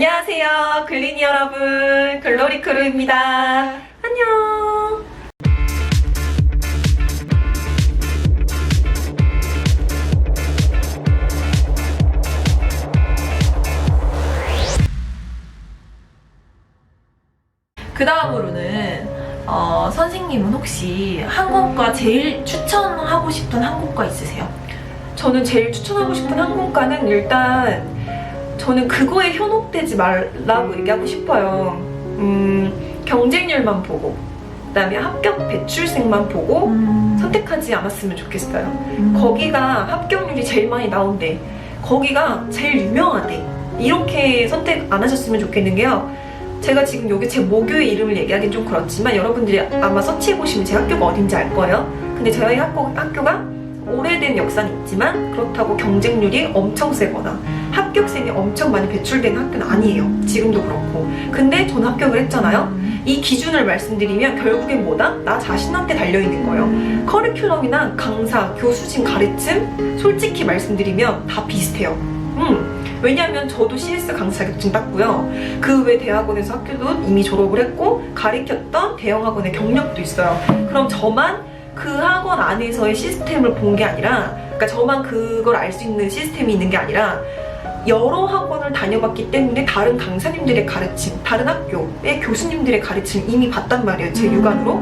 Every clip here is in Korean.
안녕하세요, 글리니 여러분. 글로리 크루입니다. 안녕. 그 다음으로는 어, 선생님은 혹시 항공과 제일 추천하고 싶은 항공과 있으세요? 저는 제일 추천하고 싶은 항공과는 일단 저는 그거에 현혹되지 말라고 얘기하고 싶어요. 음, 경쟁률만 보고, 그다음에 합격 배출생만 보고 음. 선택하지 않았으면 좋겠어요. 거기가 합격률이 제일 많이 나온대. 거기가 제일 유명하대. 이렇게 선택 안 하셨으면 좋겠는 게요. 제가 지금 여기 제 모교의 이름을 얘기하긴 좀 그렇지만 여러분들이 아마 서치해보시면 제 학교가 어딘지 알 거예요. 근데 저희 학교, 학교가 오래된 역사는 있지만 그렇다고 경쟁률이 엄청 세거나 합격생이 엄청 많이 배출된 학교는 아니에요. 지금도 그렇고. 근데 전 합격을 했잖아요. 이 기준을 말씀드리면 결국엔 뭐다? 나 자신한테 달려있는 거예요. 커리큘럼이나 강사, 교수진 가르침 솔직히 말씀드리면 다 비슷해요. 음. 왜냐면 저도 CS 강사 자격증 땄고요. 그 외 대학원에서 학교도 이미 졸업을 했고 가르쳤던 대형 학원의 경력도 있어요. 그럼 저만 그 학원 안에서의 시스템을 본 게 아니라 그러니까 저만 그걸 알 수 있는 시스템이 있는 게 아니라 여러 학원을 다녀봤기 때문에 다른 강사님들의 가르침, 다른 학교의 교수님들의 가르침 이미 봤단 말이에요. 제 육안으로.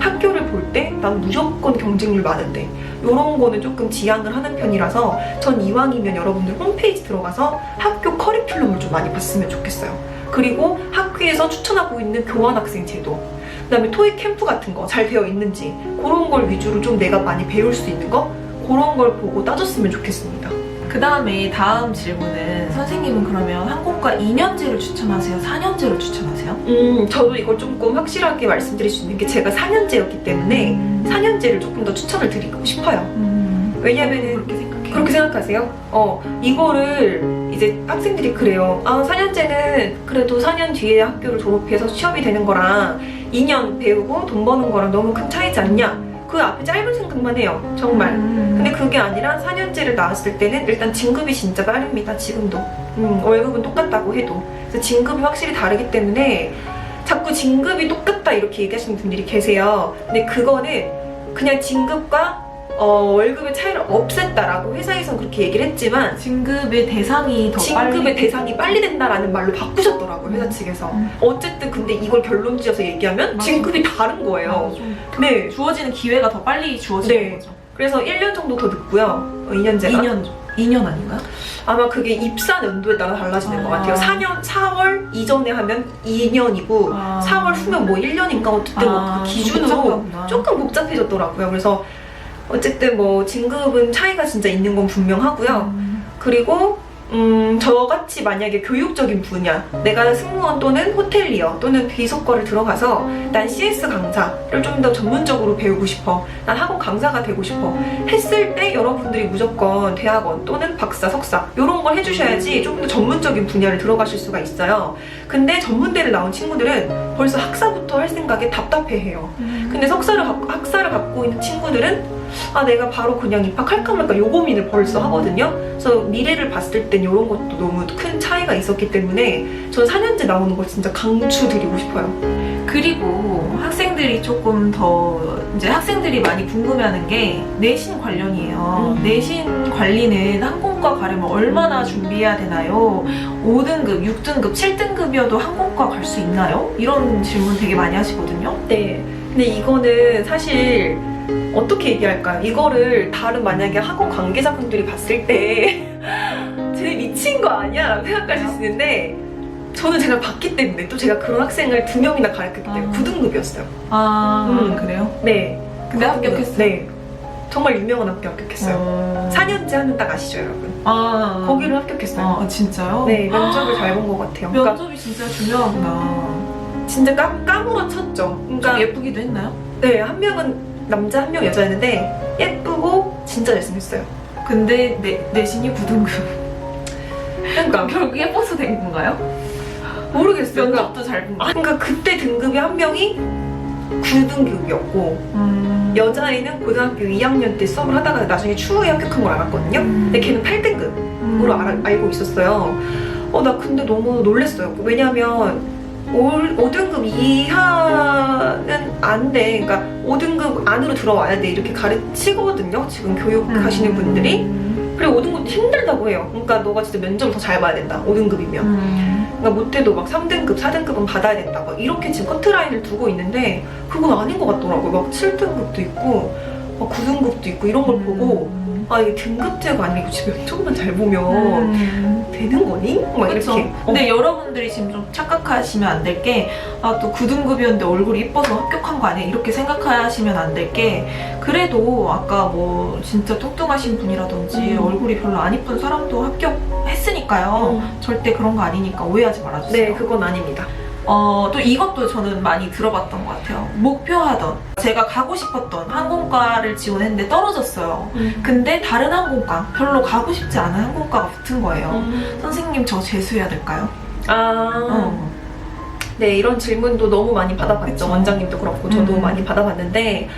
학교를 볼 때 난 무조건 경쟁률 많은데 이런 거는 조금 지양을 하는 편이라서 전 이왕이면 여러분들 홈페이지 들어가서 학교 커리큘럼을 좀 많이 봤으면 좋겠어요. 그리고 학교에서 추천하고 있는 교환학생 제도 그다음에 토익 캠프 같은 거 잘 되어 있는지 그런 걸 위주로 좀 내가 많이 배울 수 있는 거 그런 걸 보고 따졌으면 좋겠습니다. 그 다음에 다음 질문은 선생님은 그러면 항공과 2년제를 추천하세요? 4년제를 추천하세요? 음, 저도 이걸 조금 확실하게 말씀드릴 수 있는 게 제가 4년제였기 때문에 4년제를 조금 더 추천을 드리고 싶어요. 음. 왜냐면은 그렇게 생각해요. 그렇게 생각하세요? 어, 이거를 이제 학생들이 그래요. 아, 4년제는 그래도 4년 뒤에 학교를 졸업해서 취업이 되는 거랑 2년 배우고 돈 버는 거랑 너무 큰 차이지 않냐? 그 앞에 짧은 생각만 해요. 정말. 음. 근데 그게 아니라 4년제를 나왔을 때는 일단 진급이 진짜 빠릅니다. 지금도. 음, 월급은 똑같다고 해도. 그래서 진급이 확실히 다르기 때문에 자꾸 진급이 똑같다 이렇게 얘기하시는 분들이 계세요. 근데 그거는 그냥 진급과 어, 월급의 차이를 없앴다라고 회사에선 그렇게 얘기를 했지만 진급의 대상이 더 진급의 빨리 대상이 빨리 된다라는 말로 바꾸셨더라고요 회사 음. 측에서 음. 어쨌든 근데 이걸 결론 지어서 얘기하면 맞아. 진급이 다른 거예요 어, 좀네 주어지는 기회가 더 빨리 주어지는 네. 거죠. 그래서 1년 정도 더 늦고요 어, 2년제가 2년 2년 아닌가요? 아마 그게 입사 연도에 따라 달라지는 것 아. 같아요 4년 4월 이전에 하면 2년이고 아. 4월 후면 뭐 1년인가 어쨌든 뭐 아, 그 기준으로. 조금 복잡해졌더라고요 그래서 어쨌든 뭐 진급은 차이가 진짜 있는 건 분명하고요 음. 그리고 음, 저같이 만약에 교육적인 분야, 내가 승무원 또는 호텔리어 또는 비서과를 들어가서 난 CS 강사를 좀 더 전문적으로 배우고 싶어. 난 학원 강사가 되고 싶어. 했을 때 여러분들이 무조건 대학원 또는 박사, 석사 이런 걸 해주셔야지 좀더 전문적인 분야를 들어가실 수가 있어요. 근데 전문대를 나온 친구들은 벌써 학사부터 할 생각에 답답해해요. 음. 근데 석사를 갖고, 학사를 갖고 아 내가 바로 그냥 입학할까 말까 요 고민을 벌써 하거든요. 그래서 미래를 봤을 땐 이런 것도 너무 큰 차이가 있었기 때문에 전 4년제 나오는 걸 진짜 강추드리고 싶어요. 그리고 학생들이 조금 더 이제 학생들이 많이 궁금해하는 게 내신 관련이에요. 음. 내신 관리는 항공과 가려면 얼마나 준비해야 되나요? 5등급, 6등급, 7등급이어도 항공과 갈 수 있나요? 이런 질문 되게 많이 하시거든요. 네. 근데 이거는 사실 어떻게 얘기할까요? 이거를 다른 만약에 학원 관계자분들이 봤을 때 쟤네 미친 거 아니야? 생각하실 수 있는데 저는 제가 봤기 때문에 또 제가 그런 학생을 두 명이나 가르쳤기 때문에 아. 9등급이었어요. 아, 음. 그래요? 네. 근데 합격했어요? 네. 정말 유명한 학교 합격했어요. 어... 4년제 하면 딱 아시죠, 여러분? 아, 거기를 합격했어요. 아, 진짜요? 네, 면접을 잘 본 것 같아요. 그러니까 면접이 진짜 중요하구나. 진짜 까, 까무러쳤죠. 좀 그러니까 예쁘기도 했나요? 네, 한 명은 남자, 한 명 여자였는데 예쁘고 진짜 잘생겼어요. 근데 내, 내신이 9등급. 그러니까 결국 예뻐서 된 건가요? 모르겠어요. 그러니까, 면접도 잘 본 거. 그러니까 그때 등급이 한 명이 9등급이었고 음. 여자애는 고등학교 2학년 때 수업을 하다가 나중에 추후에 합격한 걸 알았거든요. 근데 걔는 8등급으로 음. 알고 있었어요. 어, 나 근데 너무 놀랬어요. 왜냐면 5등급 이하는 안 돼. 그러니까 5등급 안으로 들어와야 돼. 이렇게 가르치거든요. 지금 교육하시는 음. 분들이. 그리고 5등급도 힘들다고 해요. 그러니까 너가 진짜 면접을 더 잘 봐야 된다. 5등급이면. 음. 그러니까 못해도 막 3등급, 4등급은 받아야 된다. 막 이렇게 지금 커트라인을 두고 있는데 그건 아닌 것 같더라고요. 막 7등급도 있고 막 9등급도 있고 이런 걸 보고 아 이게 등급제가 아니고 지금 면접만 잘 보면 음. 되는 거니? 막 그렇죠. 이렇게. 어. 근데 여러분들이 지금 좀 착각하시면 안 될 게, 아, 또 9등급이었는데 얼굴이 이뻐서 합격한 거 아니야? 이렇게 생각하시면 안 될 게, 그래도 아까 뭐 진짜 뚱뚱하신 분이라든지 음. 얼굴이 별로 안 이쁜 사람도 합격했으니까요. 음. 절대 그런 거 아니니까 오해하지 말아주세요. 네, 그건 아닙니다. 어, 또 이것도 저는 많이 들어봤던 것 같아요. 목표하던, 제가 가고 싶었던 항공과를 지원했는데 떨어졌어요. 근데 다른 항공과, 별로 가고 싶지 않은 항공과가 붙은 거예요. 음. 선생님 저 재수해야 될까요? 아, 어. 네, 이런 질문도 너무 많이 받아봤죠. 원장님도 그렇고 저도 음. 많이 받아봤는데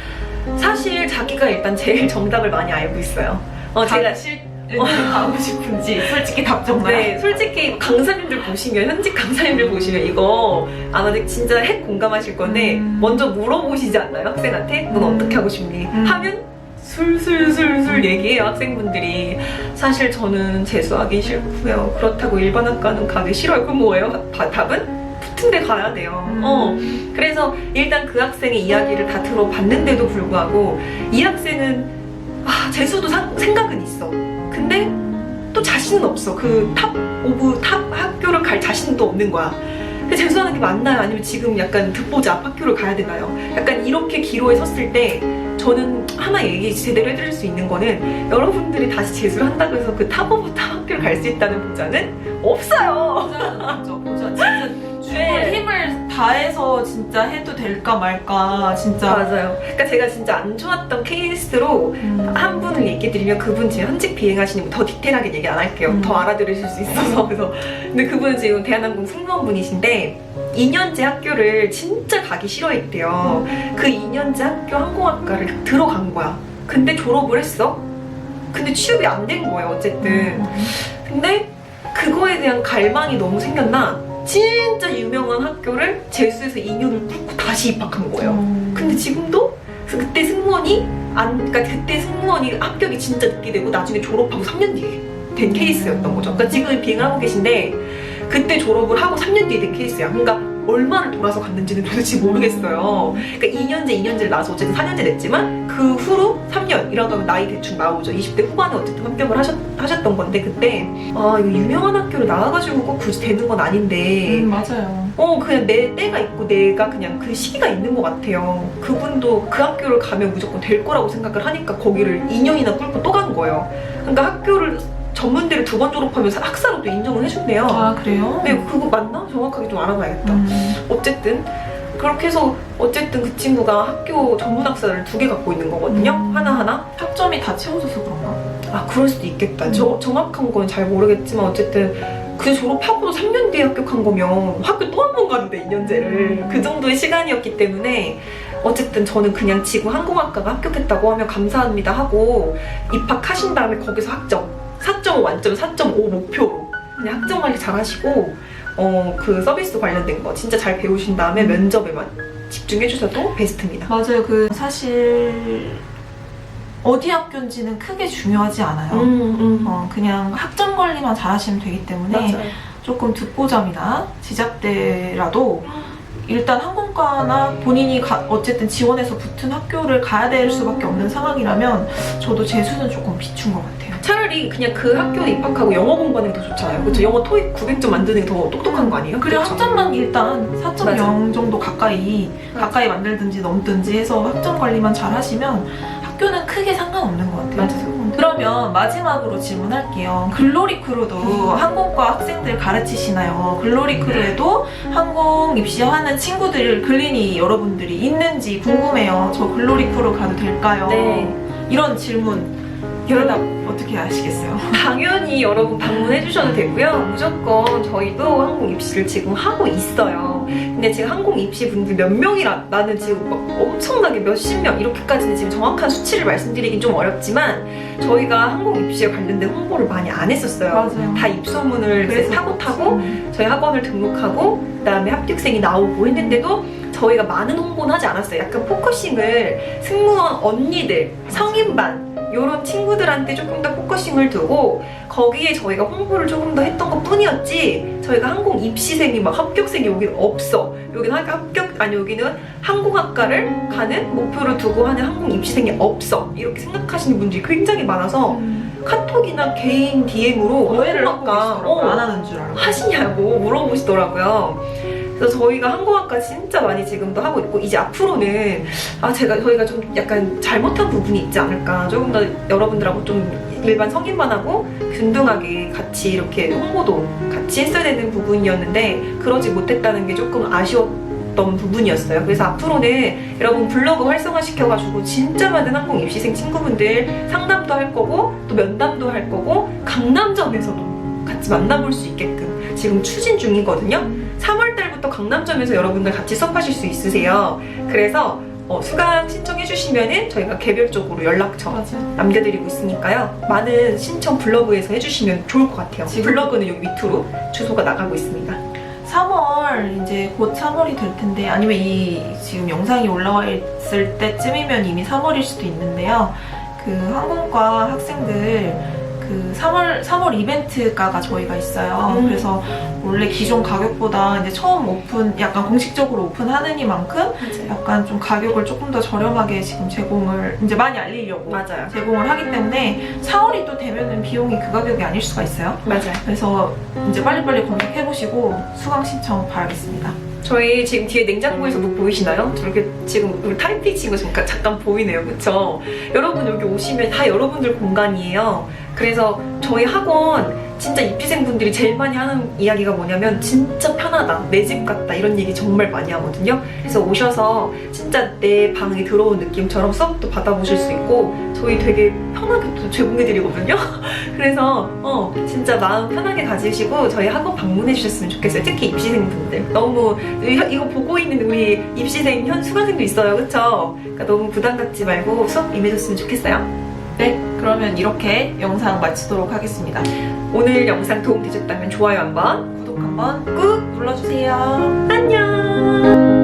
사실 자기가 일단 제일 정답을 많이 알고 있어요. 어, 제가 실 가고 싶은지 솔직히 답정나. 네, 솔직히 강사님들 보시면 현직 강사님들 보시면 이거 아마 진짜 핵 공감하실 건데 음. 먼저 물어보시지 않나요 학생한테? 넌 음. 어떻게 하고 싶니? 음. 하면 술술술술 얘기해요 학생분들이 사실 저는 재수하기 싫고요 그렇다고 일반 학과는 가기 싫어요 그럼 뭐예요? 바- 답은? 붙은 데 가야 돼요 음. 어. 그래서 일단 그 학생의 이야기를 다 들어봤는데도 불구하고 이 학생은 아, 재수도 상- 생각은 있어 근데 또 자신은 없어. 그 탑 오브 탑 학교를 갈 자신도 없는 거야. 재수하는 게 맞나요? 아니면 지금 약간 듣보자 앞 학교를 가야 되나요? 약간 이렇게 기로에 섰을 때 저는 하나 얘기 제대로 해드릴 수 있는 거는 여러분들이 다시 재수를 한다고 해서 그 탑 오브 탑 학교를 갈 수 있다는 보장은 없어요. 보자, 보자. 진짜 죽을 네. 힘을 다해서 진짜 해도 될까 말까 진짜. 맞아요. 그러니까 제가 진짜 안 좋았던 케이스로 음. 한 분을 얘기 드리면 그분 지금 현직 비행하시는 분 더 디테일하게 얘기 안 할게요. 음. 더 알아들으실 수 있어서 그래서 근데 그분은 지금 대한항공 승무원분이신데 2년제 학교를 진짜 가기 싫어했대요. 그 2년제 학교 항공학과를 들어간 거야. 근데 졸업을 했어. 근데 취업이 안 된 거예요. 어쨌든. 음. 근데 그거에 대한 갈망이 너무 생겼나 진짜 유명한 학교를 재수해서 2년을 뚫고 다시 입학한 거예요. 음. 근데 지금도 그때 승무원이 안 그러니까 그때 승무원이 합격이 진짜 늦게 되고 나중에 졸업하고 3년 뒤에 된 케이스였던 거죠. 그러니까 지금 비행하고 계신데 그때 졸업을 하고 3년 뒤에 된 케이스야. 그러니까 얼마를 돌아서 갔는지는 도대체 모르겠어요. 그러니까 2년제, 2년제를 나서 어쨌든 4년제 됐지만 그 후로 3년 이라고 하면 나이 대충 나오죠. 20대 후반에 어쨌든 합격을 하셨, 하셨던 건데 그때 아 이거 유명한 학교를 나와가지고 꼭 굳이 되는 건 아닌데 음, 맞아요. 어 그냥 내 때가 있고 내가 그냥 그 시기가 있는 것 같아요. 그분도 그 학교를 가면 무조건 될 거라고 생각을 하니까 거기를 2년이나 뚫고 또 간 거예요. 그러니까 학교를 전문대를 두 번 졸업하면 학사로 또 인정을 해준대요. 아 그래요? 근데 그거 맞나? 정확하게 좀 알아봐야겠다. 음. 어쨌든 그렇게 해서 어쨌든 그 친구가 학교 전문 학사를 두 개 갖고 있는 거거든요. 음. 하나 하나. 학점이 다 채워져서 그런가? 아 그럴 수도 있겠다. 음. 저, 정확한 건 잘 모르겠지만 어쨌든 그 졸업하고도 3년 뒤에 합격한 거면 학교 또 한 번 가는데 2년제를 음. 그 정도의 시간이었기 때문에 어쨌든 저는 그냥 지구 항공학과가 합격했다고 하면 감사합니다 하고 입학하신 다음에 거기서 학점 4.5 만점 4.5 목표로 그냥 학점 관리 잘 하시고 어 그 서비스 관련된 거 진짜 잘 배우신 다음에 음. 면접에만 집중해 주셔도 베스트입니다. 맞아요. 그 사실 어디 학교인지는 크게 중요하지 않아요. 음, 음. 어, 그냥 학점 관리만 잘하시면 되기 때문에 맞아요. 조금 듣보잡이나 지잡대라도 일단 항공과나 본인이 가- 어쨌든 지원해서 붙은 학교를 가야 될 수밖에 없는 상황이라면 저도 재수는 조금 비춘 것 같아요. 차라리 그냥 그 학교에 입학하고 영어 공부하는 게 더 좋잖아요. 그렇죠? 영어 토익 900점 만드는 게 더 똑똑한 거 아니에요? 그렇죠? 학점만 일단 4.0 맞아. 정도 가까이 맞아. 가까이 만들든지 넘든지 해서 학점 관리만 잘 하시면 학교는 크게 상관없는 것 같아요. 맞아요. 그러면 마지막으로 질문할게요. 글로리 크루도 항공과 학생들 가르치시나요? 글로리 크루에도 항공 입시하는 친구들 글린이 여러분들이 있는지 궁금해요. 저 글로리 크루 가도 될까요? 네. 이런 질문 대답 어떻게 하시겠어요? 당연히 여러분 방문해 주셔도 되고요. 무조건 저희도 항공 입시를 지금 하고 있어요. 근데 지금 항공 입시 분들 몇 명이라 나는 지금 막 엄청나게 몇십 명 이렇게까지는 지금 정확한 수치를 말씀드리긴 좀 어렵지만 저희가 항공 입시에 관련된 홍보를 많이 안 했었어요. 맞아요. 다 입소문을 이제 그래서 타고 타고 음. 저희 학원을 등록하고 그다음에 합격생이 나오고 했는데도 저희가 많은 홍보는 하지 않았어요. 약간 포커싱을 승무원 언니들, 성인반 이런 친구들한테 조금 더 포커싱을 두고 거기에 저희가 홍보를 조금 더 했던 것 뿐이었지 저희가 항공 입시생이 막 합격생이 여기는 없어. 여기는 학- 합격 아니 여기는 항공학과를 가는 목표로 두고 하는 항공 입시생이 없어. 이렇게 생각하시는 분들이 굉장히 많아서 음. 카톡이나 개인 DM으로 오해를 하고. 어, 안 하는 줄 알고. 하시냐고 물어보시더라고요. 그래서 저희가 항공학과 진짜 많이 지금도 하고 있고 이제 앞으로는 아 제가 저희가 좀 약간 잘못한 부분이 있지 않을까 조금 더 여러분들하고 좀 일반 성인반하고 균등하게 같이 이렇게 홍보도 같이 했어야 되는 부분이었는데 그러지 못했다는 게 조금 아쉬웠 던 부분이었어요. 그래서 앞으로는 여러분 블로그 활성화 시켜가지고 진짜 많은 항공 입시생 친구분들 상담도 할 거고 또 면담도 할 거고 강남점에서도 같이 만나볼 수 있게끔 지금 추진 중이거든요. 3월 달부터 강남점에서 여러분들 같이 수업하실 수 있으세요. 그래서 어, 수강 신청해 주시면은 저희가 개별적으로 연락처 맞아. 남겨드리고 있으니까요. 많은 신청 블로그에서 해주시면 좋을 것 같아요. 지금- 블로그는 여기 밑으로 주소가 나가고 있습니다. 3월 이제 곧 3월이 될 텐데 아니면 이 지금 영상이 올라와 있을 때쯤이면 이미 3월일 수도 있는데요. 그 항공과 학생들 그 3월 3월 이벤트가가 저희가 있어요. 음. 그래서 원래 기존 가격보다 이제 처음 오픈 약간 공식적으로 오픈하는 이만큼 약간 좀 가격을 조금 더 저렴하게 지금 제공을 이제 많이 알리려고 맞아요. 제공을 하기 때문에 4월이 또 되면은 비용이 그 가격이 아닐 수가 있어요. 맞아요. 그래서 이제 빨리빨리 검색해 보시고 수강 신청 바라겠습니다. 저희 지금 뒤에 냉장고에서도 보이시나요? 저렇게 지금 우리 타이핑 친구 잠깐, 잠깐 보이네요. 그쵸? 여러분 여기 오시면 다 여러분들 공간이에요. 그래서 저희 학원 진짜 입시생분들이 제일 많이 하는 이야기가 뭐냐면 진짜 편하다, 내 집 같다 이런 얘기 정말 많이 하거든요. 그래서 오셔서 진짜 내 방에 들어온 느낌처럼 수업도 받아보실 수 있고 저희 되게 편하게 또 제공해드리거든요. 그래서 어 진짜 마음 편하게 가지시고 저희 학원 방문해 주셨으면 좋겠어요. 특히 입시생분들 너무 이- 이거 보고 있는 우리 입시생 현 수강생도 있어요, 그렇죠? 그러니까 너무 부담 갖지 말고 수업 임해줬으면 좋겠어요. 네, 그러면 이렇게 영상 마치도록 하겠습니다. 오늘 영상 도움 되셨다면 좋아요 한번 구독 한번 꾹 눌러주세요. 안녕.